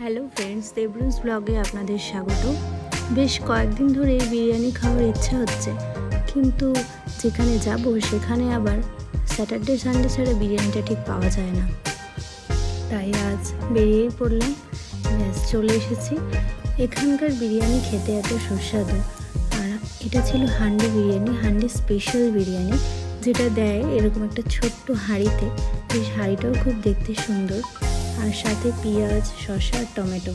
Hello friends দেবরুজ ব্লগে আপনাদের স্বাগত। বেশ কয়েকদিন ধরে বিরিয়ানি খাওয়ার ইচ্ছা হচ্ছে, কিন্তু যেখানে যাব সেখানে আবার স্যাটারডে, সানডে ছাড়া বিরিয়ানিটা ঠিক পাওয়া যায় না। তাই আজ বেরিয়েই পড়লাম, ব্যাস চলে এসেছি। এখানকার বিরিয়ানি খেতে এত সুস্বাদু। আর এটা ছিল হান্ডি বিরিয়ানি, হান্ডি স্পেশাল বিরিয়ানি, যেটা দেয় এরকম একটা ছোট্ট হাঁড়িতে। বেশ হাঁড়িটাও খুব দেখতে সুন্দর। আর সাথে পেঁয়াজ, শসা আর টমেটো।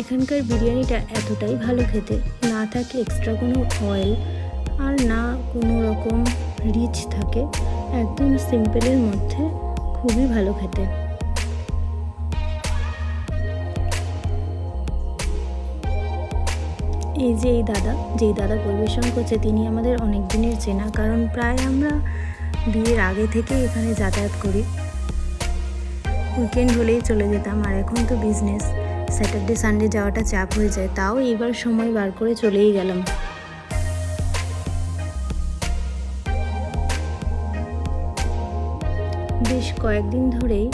এখানকার বিরিয়ানিটা এতটাই ভালো খেতে, না থাকে এক্সট্রা কোনো অয়েল আর না কোনো রকম রিচ থাকে, একদম সিম্পলের মধ্যে খুবই ভালো খেতে। এই যে এই দাদা, যেই দাদা পরিবেশন করছে, তিনি আমাদের অনেক দিনের চেনা, কারণ প্রায় আমরা বিয়ের আগে থেকে এখানে যাতায়াত করি। উইকেন্ড হলেই চলে যেতাম, আর এখন তো বিজনেস স্যাটারডে সানডে যাওয়াটা চাপ হয়ে যায়, তাও এবার সময় বার করে চলেই গেলাম। বেশ কয়েকদিন ধরেই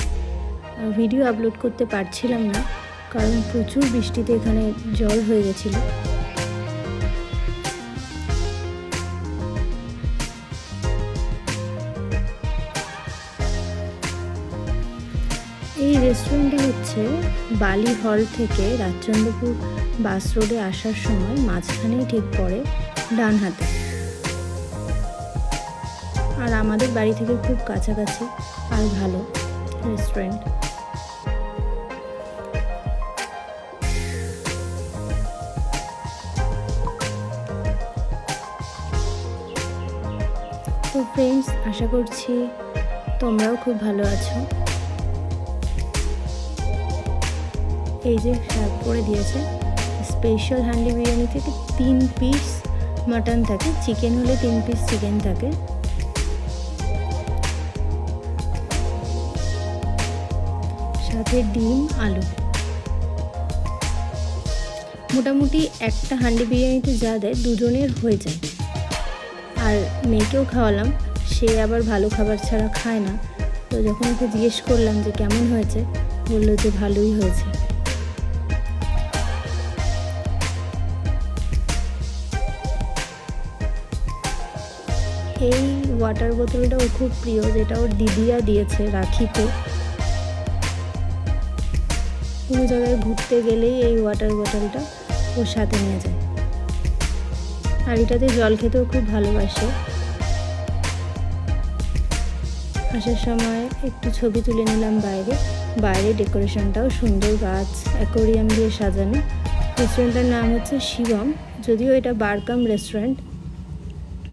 ভিডিও আপলোড করতে পারছিলাম না, কারণ প্রচুর বৃষ্টিতে এখানে জল হয়ে গেছিল। এই রেস্টুরেন্টটা হচ্ছে বালি হল থেকে রাজচন্দ্রপুর বাস রোডে আসার সময় মাঝখানেই ঠিক পড়ে ডান হাতে আর আমাদের বাড়ি থেকে খুব কাছাকাছি আর ভালো রেস্টুরেন্ট তো ফ্রেন্ডস আশা করছি তোমরাও খুব ভালো আছো। এই যে সার্ভ করে দিয়েছে। স্পেশাল হান্ডি বিরিয়ানি থেকে তিন পিস মাটন থাকে চিকেন হলে তিন পিস চিকেন থাকে। সাথে ডিম, আলু। মোটামুটি একটা হান্ডি বিরিয়ানিতে যা দেয় দুজনের হয়ে যায়। আর মেয়েকেও খাওয়ালাম, সে আবার ভালো খাবার ছাড়া খায় না। তো যখন ওকে জিজ্ঞেস করলাম যে কেমন হয়েছে, বলল যে ভালোই হয়েছে। এই ওয়াটার বোতলটা ওর খুব প্রিয়, যেটা ওর দিদিয়া দিয়েছে রাখিতে কোনো জায়গায় ঘুরতে গেলেই এই ওয়াটার বোতলটা ওর সাথে নিয়ে যায়। আর এটাতে জল খেতেও খুব ভালোবাসে। আসার সময় একটু ছবি তুলে নিলাম বাইরে। বাইরে ডেকোরেশনটাও সুন্দর গাছ, অ্যাকোরিয়াম দিয়ে সাজানো। রেস্টুরেন্টটার নাম হচ্ছে শিবম, যদিও এটা বারকাম রেস্টুরেন্ট